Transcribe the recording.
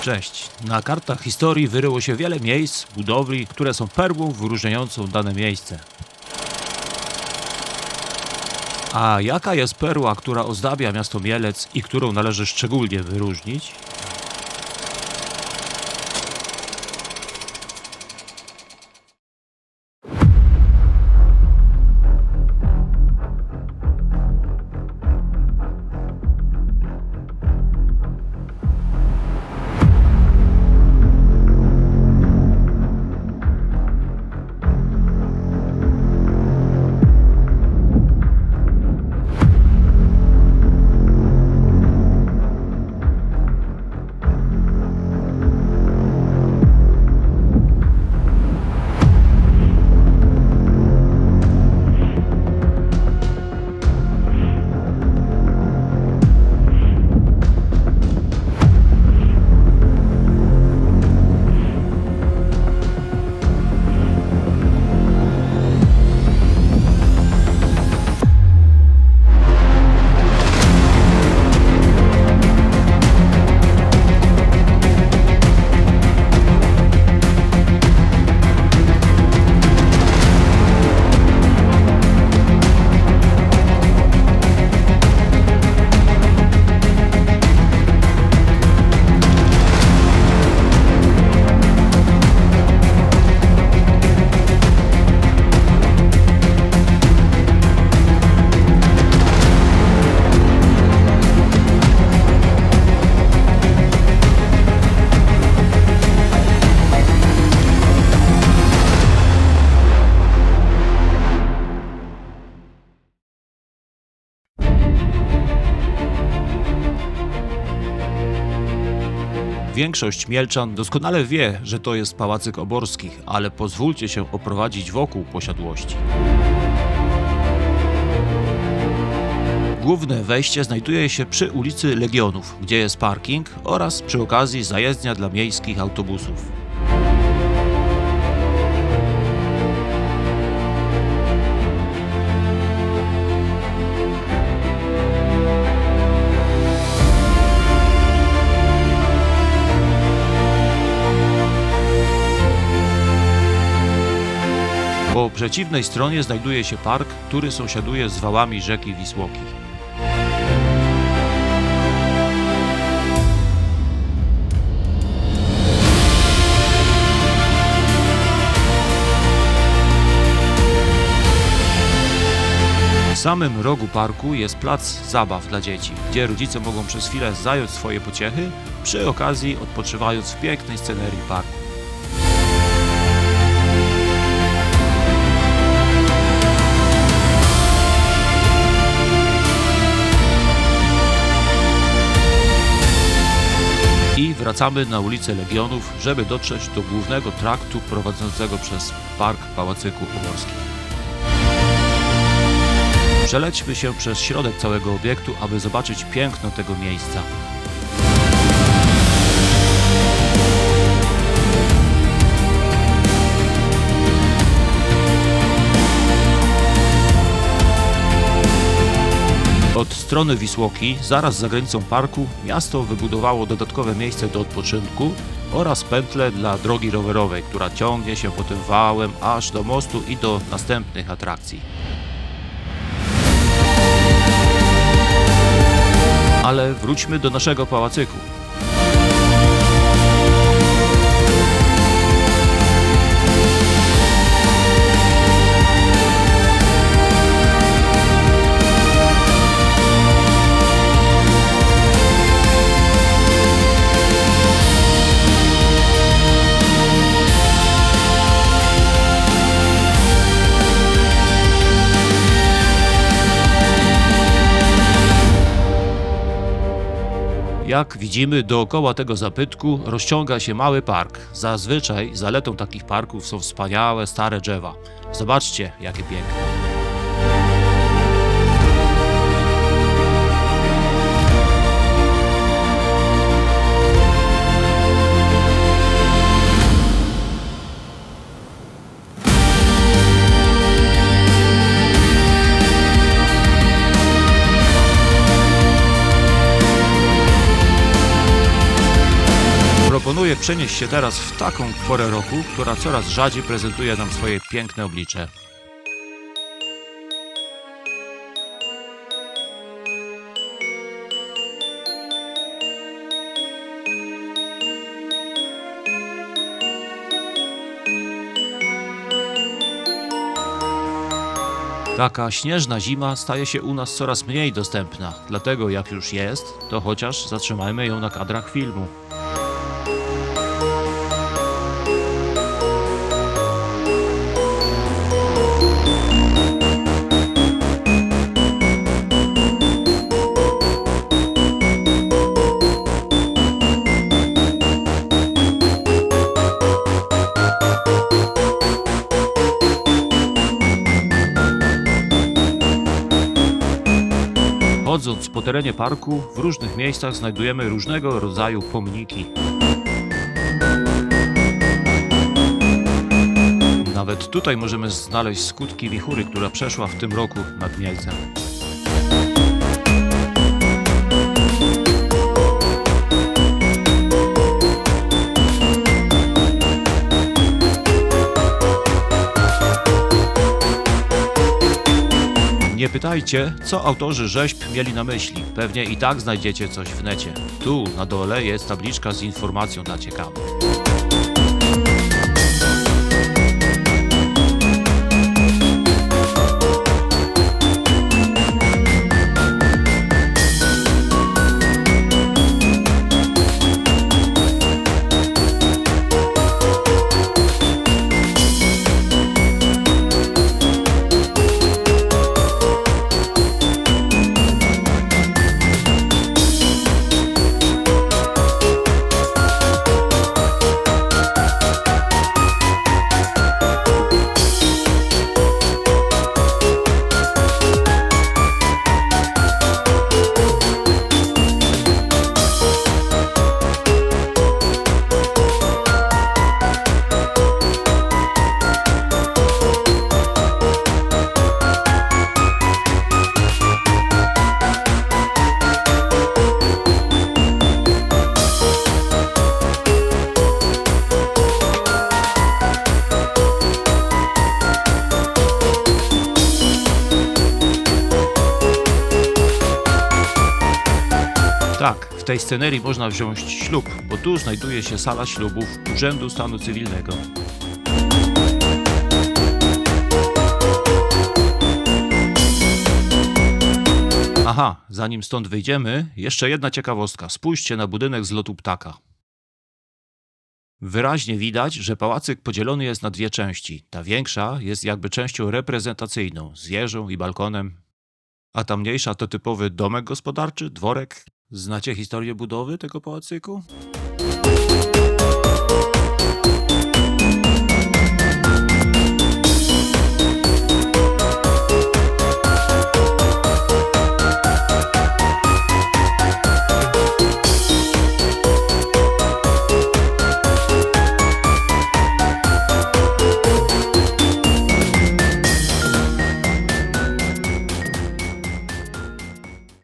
Cześć. Na kartach historii wyryło się wiele miejsc, budowli, które są perłą wyróżniającą dane miejsce. A jaka jest perła, która ozdabia miasto Mielec i którą należy szczególnie wyróżnić? Większość Mielczan doskonale wie, że to jest Pałacyk Oborskich, ale pozwólcie się oprowadzić wokół posiadłości. Główne wejście znajduje się przy ulicy Legionów, gdzie jest parking oraz przy okazji zajezdnia dla miejskich autobusów. Przeciwnej stronie znajduje się park, który sąsiaduje z wałami rzeki Wisłoki. W samym rogu parku jest plac zabaw dla dzieci, gdzie rodzice mogą przez chwilę zająć swoje pociechy, przy okazji odpoczywając w pięknej scenerii parku. I wracamy na ulicę Legionów, żeby dotrzeć do głównego traktu prowadzącego przez Park Pałacyku Uborskich. Przelećmy się przez środek całego obiektu, aby zobaczyć piękno tego miejsca. Strony Wisłoki, zaraz za granicą parku, miasto wybudowało dodatkowe miejsce do odpoczynku oraz pętlę dla drogi rowerowej, która ciągnie się po tym wałem aż do mostu i do następnych atrakcji. Ale wróćmy do naszego pałacyku. Jak widzimy, dookoła tego zabytku rozciąga się mały park. Zazwyczaj zaletą takich parków są wspaniałe stare drzewa. Zobaczcie, jakie piękne. Proponuję przenieść się teraz w taką porę roku, która coraz rzadziej prezentuje nam swoje piękne oblicze. Taka śnieżna zima staje się u nas coraz mniej dostępna, dlatego jak już jest, to chociaż zatrzymajmy ją na kadrach filmu. Chodząc po terenie parku, w różnych miejscach znajdujemy różnego rodzaju pomniki. Nawet tutaj możemy znaleźć skutki wichury, która przeszła w tym roku nad Mielcem. Nie pytajcie, co autorzy rzeźb mieli na myśli. Pewnie i tak znajdziecie coś w necie. Tu na dole jest tabliczka z informacją dla ciekawych. Tej scenerii można wziąć ślub, bo tu znajduje się sala ślubów Urzędu Stanu Cywilnego. Aha, zanim stąd wyjdziemy, jeszcze jedna ciekawostka. Spójrzcie na budynek z lotu ptaka. Wyraźnie widać, że pałacyk podzielony jest na dwie części. Ta większa jest jakby częścią reprezentacyjną, z wieżą i balkonem, a ta mniejsza to typowy domek gospodarczy, dworek. Znacie historię budowy tego pałacyku?